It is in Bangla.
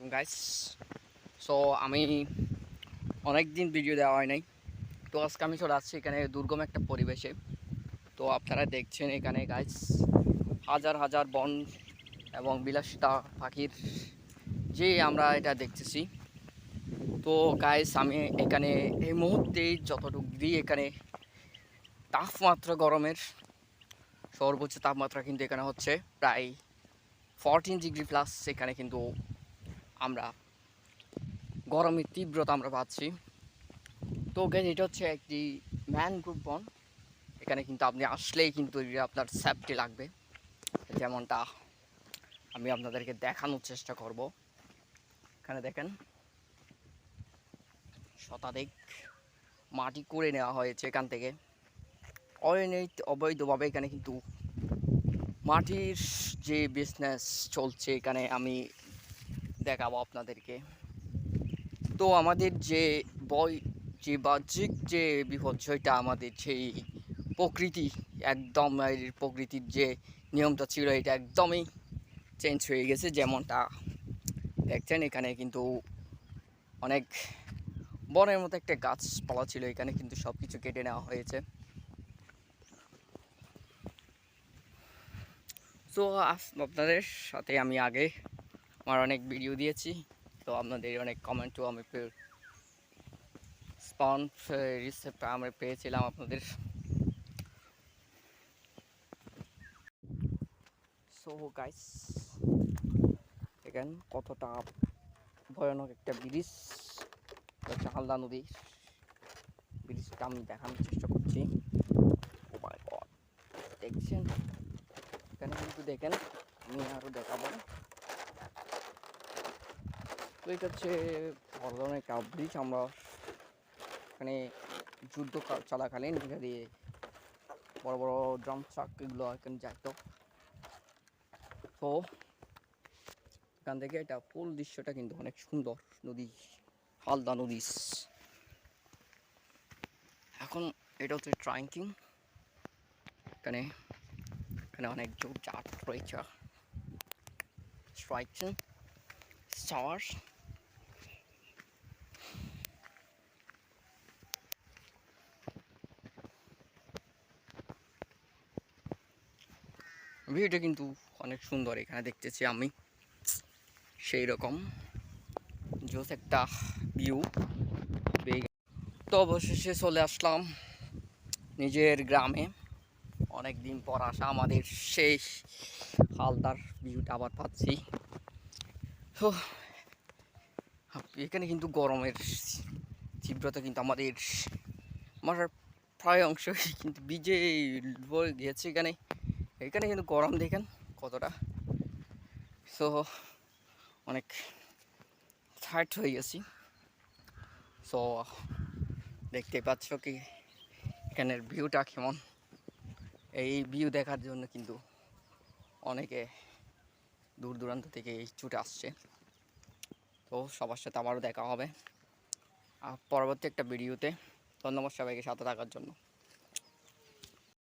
আলাইকুম গাইস সো আমি অনেক দিন ভিডিও দেওয়া হয় নাই। তো আজকে আমি চলে আসছি এখানে দুর্গম একটা পরিবেশে। তো আপনারা দেখছেন এখানে গাইস হাজার হাজার বন এবং বিলাসিতা পাখির যে আমরা এটা দেখতেছি। তো গাইস আমি এখানে এই মুহূর্তে যতটুকু ডিগ্রি এখানে তাপমাত্রা গরমের, সর্বোচ্চ তাপমাত্রা কিন্তু এখানে হচ্ছে প্রায় ফরটিন ডিগ্রি প্লাস এখানে কিন্তু আমরা, গরমের তীব্রতা আমরা পাচ্ছি। তো গেজ এটা হচ্ছে একটি ম্যানগ্রোভ বন এখানে কিন্তু আপনি আসলেই কিন্তু আপনার সেফটি লাগবে। যেমনটা আমি আপনাদেরকে দেখানোর চেষ্টা করব। এখানে দেখেন, শতাধিক মাটি করে নেওয়া হয়েছে এখান থেকে। অনৈত অবৈধভাবে এখানে কিন্তু মাটির যে বিজনেস চলছে, এখানে আমি দেখাবো আপনাদেরকে। তো আমাদের যে বই, যে বাহ্যিক যে বিপর্যয়টা আমাদের সেই প্রকৃতি, একদম প্রকৃতির যে নিয়মটা ছিল, এটা একদমই চেঞ্জ হয়ে গেছে যেমনটা দেখছেন, এখানে কিন্তু অনেক বনের মতো একটা গাছপালা ছিল, এখানে কিন্তু সব কিছু কেটে নেওয়া হয়েছে। তো আপনাদের সাথে আমি আগে আমার অনেক ভিডিও দিয়েছি, তো আপনাদের অনেক কমেন্টও আমি স্পন রিসেপ্ট আমরা পেয়েছিলাম আপনাদের। সো গাইস দেখেন কতটা ভয়ানক একটা ব্রিজ হচ্ছে হালদা নদী। ব্রিজটা আমি দেখানোর চেষ্টা করছি। গড দেখছেন? এখানে কিন্তু দেখেন, আমি আরও দেখাবো। তো এটা হচ্ছে বড় ধরনের একটা ব্রিজ আমরা এখানে যুদ্ধ চলাকালীন এটা দিয়ে বড় বড় ড্রাম ট্রাক এগুলো এখানে যাইত তো এখান থেকে এটা ফুল দৃশ্যটা কিন্তু অনেক সুন্দর। নদী, হালদা নদী। এখন এটা হচ্ছে ট্রাঙ্কিং এখানে এখানে অনেক জোর চাট রয়েছে স্ট্রাইকশন স্টার্স ভিউটা কিন্তু অনেক সুন্দর, এখানে দেখতেছি আমি। সেই রকম। জোস একটা ভিউ তো অবশেষে চলে আসলাম নিজের গ্রামে। অনেক দিন পর আসা আমাদের সেই হালদার ভিউটা আবার পাচ্ছি। তো এখানে কিন্তু গরমের তীব্রতা কিন্তু আমাদের আমার প্রায় অংশই কিন্তু বিজে গিয়েছে এখানে। এখানে কিন্তু গরম, দেখেন কতটা। সো অনেক থার্ড হয়ে গেছি। সো দেখতে পাচ্ছ কি, এখানের ভিউটা কেমন? এই ভিউ দেখার জন্য কিন্তু অনেকে দূর দূরান্ত থেকে এই ছুটে আসছে। তো সবার সাথে আবারও দেখা হবে। পরবর্তী একটা ভিডিওতে। ধন্যবাদ সবাইকে সাথে থাকার জন্য।